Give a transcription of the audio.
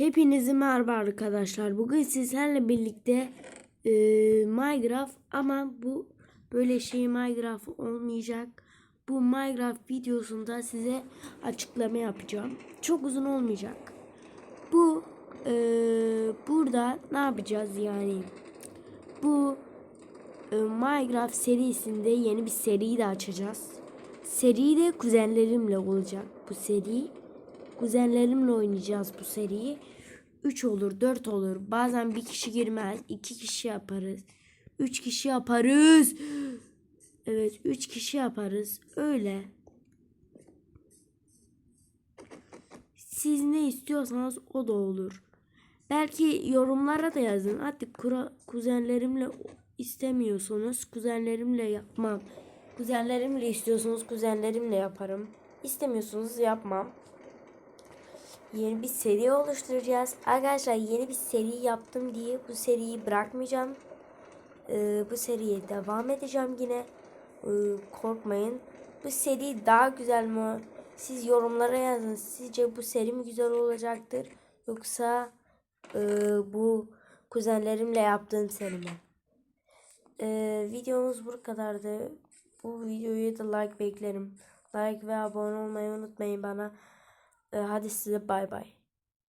Hepinize merhaba arkadaşlar. Bugün sizlerle birlikte e, Minecraft ama bu böyle şey Minecraft olmayacak. Bu Minecraft videosunda size açıklama yapacağım. Çok uzun olmayacak. Bu e, burada ne yapacağız yani? Bu e, Minecraft serisinde yeni bir seri de açacağız. Seri de kuzenlerimle olacak bu seri. Kuzenlerimle oynayacağız bu seriyi. 3 olur, 4 olur. Bazen bir kişi girmez. 2 kişi yaparız. 3 kişi yaparız. Evet, 3 kişi yaparız. Öyle. Siz ne istiyorsanız o da olur. Belki yorumlara da yazın. Hadi kura, kuzenlerimle istemiyorsunuz. Kuzenlerimle yapmam. Kuzenlerimle istiyorsunuz. Kuzenlerimle yaparım. İstemiyorsunuz yapmam. Yeni bir seri oluşturacağız. Arkadaşlar yeni bir seri yaptım diye bu seriyi bırakmayacağım. Ee, bu seriye devam edeceğim yine. Ee, korkmayın. Bu seri daha güzel mi? Siz yorumlara yazın. Sizce bu seri mi güzel olacaktır? Yoksa e, bu kuzenlerimle yaptığım seri mi? Ee, videomuz bu kadardı. Bu videoya da like beklerim. Like ve abone olmayı unutmayın bana. 呃，他的是拜拜。